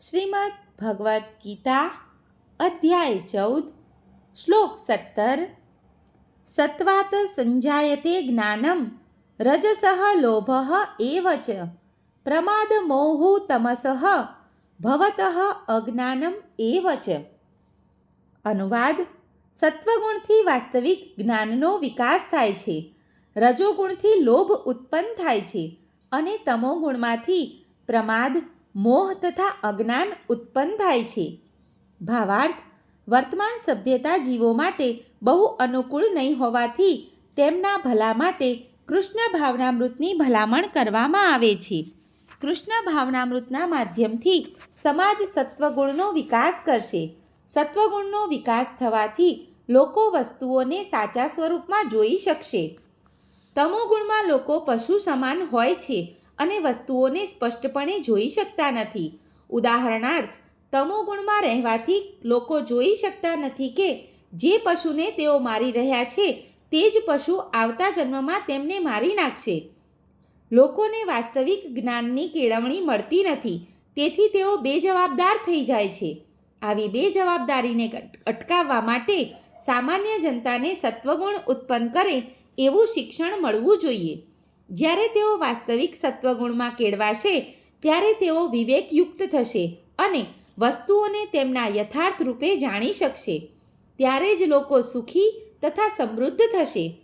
શ્રીમદ ભગવદ્ ગીતા, અધ્યાય ચૌદ, શ્લોક સત્તર. સત્વાત સંજાયતે જ્ઞાનમ, રજસઃ લોભ એવ ચ. પ્રમાદ મોહુ તમસઃ, ભવતઃ અજ્ઞાનમ એવ ચ. અનુવાદ, સત્વગુણથી વાસ્તવિક જ્ઞાનનો વિકાસ થાય છે, રજોગુણથી લોભ ઉત્પન્ન થાય છે અને તમોગુણમાંથી પ્રમાદ મોહ તથા અજ્ઞાન ઉત્પન્ન થાય છે. ભાવાર્થ, વર્તમાન સભ્યતા જીવો માટે બહુ અનુકૂળ નહીં હોવાથી તેમના ભલા માટે કૃષ્ણ ભાવનામૃતની ભલામણ કરવામાં આવે છે. કૃષ્ણ ભાવનામૃતના માધ્યમથી સમાજ સત્વગુણનો વિકાસ કરશે. સત્વગુણનો વિકાસ થવાથી લોકો વસ્તુઓને સાચા સ્વરૂપમાં જોઈ શકશે. તમોગુણમાં લોકો પશુ સમાન હોય છે. અને વસ્તુઓને સ્પષ્ટપણે જોઈ શકતા નથી. ઉદાહરણાર્થ તમોગુણમાં રહેવાથી લોકો જોઈ શકતા નથી કે જે પશુને તેઓ મારી રહ્યા છે, તે જ પશુ આવતા જન્મમાં તેમને મારી નાખશે. લોકોને વાસ્તવિક જ્ઞાનની કેળવણી મળતી નથી, તેથી તેઓ બેજવાબદાર થઈ જાય છે. આવી બેજવાબદારીને અટકાવવા માટે સામાન્ય જનતાને સત્વગુણ ઉત્પન્ન કરે એવું શિક્ષણ મળવું જોઈએ. જ્યારે તેઓ વાસ્તવિક સત્વગુણમાં કેળવાશે, ત્યારે તેઓ વિવેકયુક્ત થશે અને વસ્તુઓને તેમના યથાર્થ રૂપે જાણી શકશે. ત્યારે જ લોકો સુખી તથા સમૃદ્ધ થશે.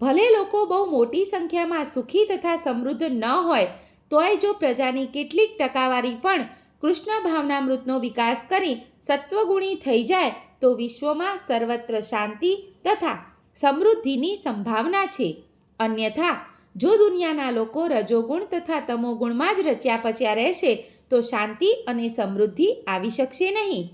ભલે લોકો બહુ મોટી સંખ્યામાં સુખી તથા સમૃદ્ધ ન હોય, તોય જો પ્રજાની કેટલીક ટકાવારી પણ કૃષ્ણ ભાવનામૃતનો વિકાસ કરી સત્વગુણી થઈ જાય, તો વિશ્વમાં સર્વત્ર શાંતિ તથા સમૃદ્ધિની સંભાવના છે. અન્યથા જો દુનિયાના લોકો રજોગુણ તથા તમોગુણમાં જ રચ્યા પચ્યા રહેશે, તો શાંતિ અને સમૃદ્ધિ આવી શકશે નહીં.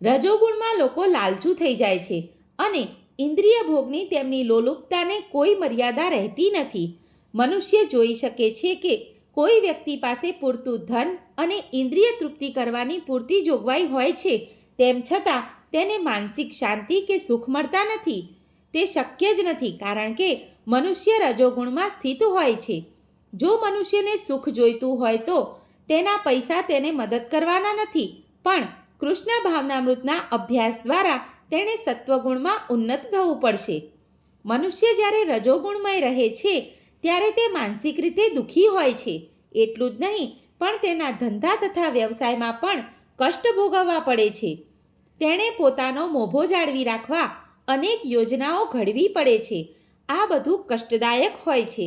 રજોગુણમાં લોકો લાલચુ થઈ જાય છે અને ઇન્દ્રિય ભોગની તેમની લોલુપતાને કોઈ મર્યાદા રહેતી નથી. મનુષ્ય જોઈ શકે છે કે કોઈ વ્યક્તિ પાસે પૂરતું ધન અને ઇન્દ્રિય તૃપ્તિ કરવાની પૂરતી જોગવાઈ હોય છે, તેમ છતાં તેને માનસિક શાંતિ કે સુખ મળતા નથી. તે શક્ય જ નથી, કારણ કે મનુષ્ય રજોગુણમાં સ્થિત હોય છે. જો મનુષ્યને સુખ જોઈતું હોય તો તેના પૈસા તેને મદદ કરવાના નથી. પણ કૃષ્ણ ભાવનામૃતના અભ્યાસ દ્વારા તેણે સત્વગુણમાં ઉન્નત થવું પડશે. મનુષ્ય જ્યારે રજોગુણમય રહે છે, ત્યારે તે માનસિક રીતે દુઃખી હોય છે. એટલું જ નહીં, પણ તેના ધંધા તથા વ્યવસાયમાં પણ કષ્ટ ભોગવવા પડે છે. તેણે પોતાનો મોભો જાળવી રાખવા અનેક યોજનાઓ ઘડવી પડે છે. આ બધું કષ્ટદાયક હોય છે.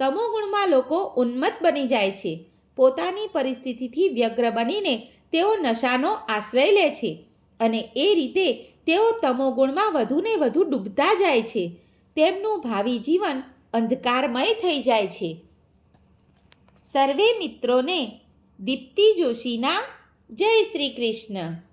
તમોગુણમાં લોકો ઉન્મત્ત બની જાય છે. પોતાની પરિસ્થિતિથી વ્યગ્ર બનીને તેઓ નશાનો આશ્રય લે છે અને એ રીતે તેઓ તમોગુણમાં વધુને વધુ ડૂબતા જાય છે. તેમનું ભાવિ જીવન અંધકારમય થઈ જાય છે. સર્વે મિત્રોને દીપ્તિ જોશીના જય શ્રી કૃષ્ણ.